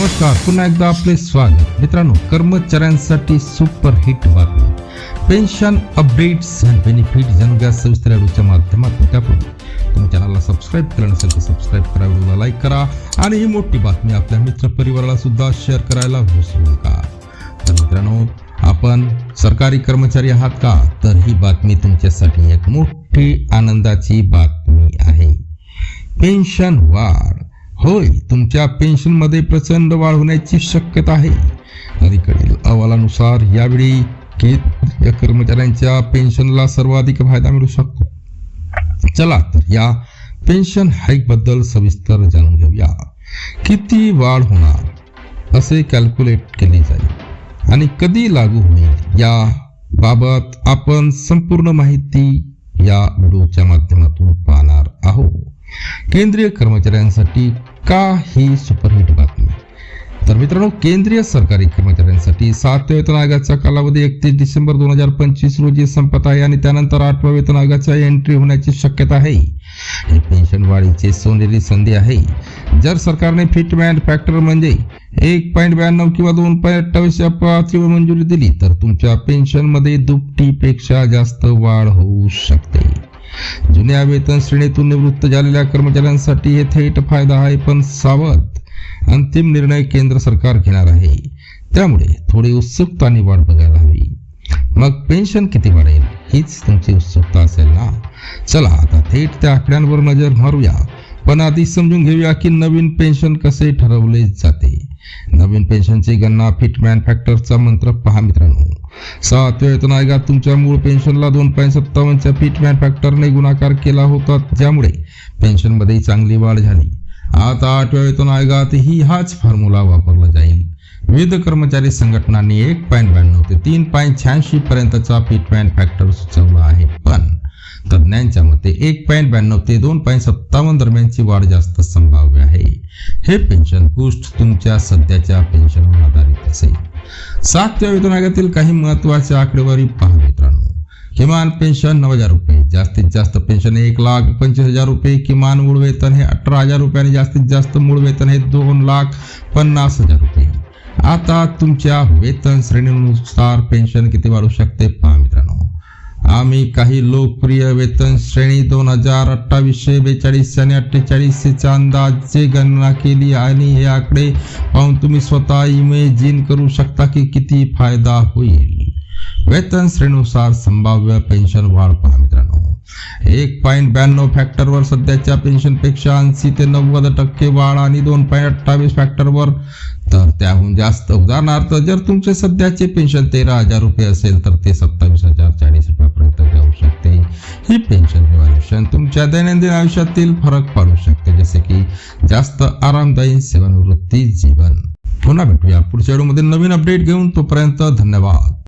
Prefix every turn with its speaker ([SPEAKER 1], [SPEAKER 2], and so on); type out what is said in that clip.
[SPEAKER 1] नमस्कार पुन्हा एकदा आपले स्वागत. मित्रांनो कर्मचाऱ्यांसाठी सुपर हिट बातमी. पेन्शन अपडेट्स अँड बेनिफिट जाणून घ्या सविस्तर व्हिडिओच्या माध्यमातून त्यापूर्वी तुम्ही चॅनलला सबस्क्राईब केलं नसेल तर सबस्क्राईब करा व्हिडिओला लाईक करा आणि ही मोठी बातमी आपल्या मित्र परिवाराला सुद्धा शेअर करायला विसरू नका. तर मित्रांनो आपण सरकारी कर्मचारी आहात का? तर ही बातमी तुमच्यासाठी एक मोठी आनंदाची बातमी आहे. पेन्शन वाढ. होय तुमच्या पेन्शनमध्ये प्रचंड वाढ होण्याची शक्यता आहे. अलीकडील अहवालानुसार यावेळी या कर्मचाऱ्यांच्या पेन्शनला सर्वाधिक फायदा मिळू शकतो. चला तर या पेन्शन हाईकबद्दल सविस्तर जाणून घेऊया. किती वाढ होणार असे कॅल्क्युलेट केले जाईल आणि कधी लागू होईल या बाबत आपण संपूर्ण माहिती या व्हिडिओच्या माध्यमातून पाहणार आहोत. केंद्रीय कर्मचाऱ्यांसाठी का ही सुपरहिट बातमी? तर मित्रांनो केंद्रीय सरकारी कर्मचाऱ्यांसाठी सातव्या वेतन आयोगाचा कालावधी एकतीस डिसेंबर दोन हजार पंचवीस रोजी संपत आहे आणि त्यानंतर आठव्या वेतन आयोगाचा एंट्री होण्याची शक्यता आहे. ही पेन्शन वाढीची सोनेरी संधी आहे. जर सरकारने फिटमॅन फॅक्टर म्हणजे एक पॉईंट ब्याण्णव किंवा दोन पॉईंट अठ्ठावीस या पातळीवर मंजुरी दिली तर तुमच्या पेन्शनमध्ये दुपटीपेक्षा जास्त वाढ होऊ शकते. जुन्या वेतन श्रेणीतून निवृत्त झालेल्या कर्मचाऱ्यांसाठी हे थेट फायदा आहे पण सावध अंतिम निर्णय केंद्र सरकार घेणार आहे. त्यामुळे थोडी उत्सुकता आणि वाट बघायला हवी. मग पेन्शन किती वाढेल? हीच तुमची उत्सुकता असेल ना? चला आता थेट त्या आकड्यांवर नजर मारूया. पण आधी समजून घेऊया की नवीन पेन्शन कसे ठरवले जाते. नवीन पेन्शनची गणना फिटमॅन फॅक्टरचा मंत्र पहा मित्रांनो. सातव्या वेतन आयोगात तुमच्या मूळ पेन्शनला दोन पॉईंट सत्तावन्नच्या फिटमॅन फॅक्टरने गुणाकार केला होता ज्यामुळे पेन्शनमध्ये चांगली वाढ झाली. आता आठव्या वेतन आयोगातही हाच फॉर्म्युला वापरला जाईल. विविध कर्मचारी संघटनांनी एक पॉईंट ब्याण्णव ते तीन पॉईंट शहाऐंशी पर्यंतचा फिटमॅन फॅक्टर सुचवला आहे. पण तज्ज्ञांच्या मते एक पॉईंट ब्याण्णव ते दोन पॉईंट सत्तावन्न दरम्यानची वाढ जास्त संभाव्य आहे. हे पेन्शन बूस्ट तुमच्या सध्याच्या पेन्शनवर आधारित असेल. सातव्या वेतन आयोगातील काही महत्त्वाच्या आकडेवारी पहा मित्रांनो. किमान पेन्शन नऊ हजार रुपये जास्तीत जास्त पेन्शन एक लाख पंचवीस हजार रुपये किमान मूळ वेतन हे अठरा हजार रुपये आणि जास्तीत जास्त मूळ वेतन हे दोन लाख पन्नास हजार रुपये. आता तुमच्या वेतन श्रेणीनुसार पेन्शन किती वाढू शकते पहा मित्रांनो. आम्ही काही लोकप्रिय वेतन श्रेणी दोन हजार अठ्ठावीसशे बेचाळीस आणि अठ्ठेचाळीसच्या अंदाजे गणना केली आणि हे आकडे पाहून तुम्ही स्वतः इमेजिन करू शकता की किती फायदा होईल. वेतन श्रेणीनुसार संभाव्य पेन्शन वाढ पहा मित्रांनो. एक पॉईंट ब्याण्णव फॅक्टरवर सध्याच्या पेन्शनपेक्षा ऐंशी ते नव्वद टक्के वाढ आणि दोन पॉईंट अठ्ठावीस फॅक्टरवर तर त्याहून जास्त. उदाहरणार्थ जर तुमचे सध्याचे पेन्शन तेरा हजार रुपये असेल तर ते सत्तावीस हजार चाळीस रुपये तुमच्या दैनंदिन आयुष्यातील फरक पाडू शकते जसे की जास्त आरामदायी सेवानिवृत्ती जीवन. पुन्हा भेटूया पुढच्या व्हिडिओमध्ये नवीन अपडेट घेऊन तोपर्यंत धन्यवाद.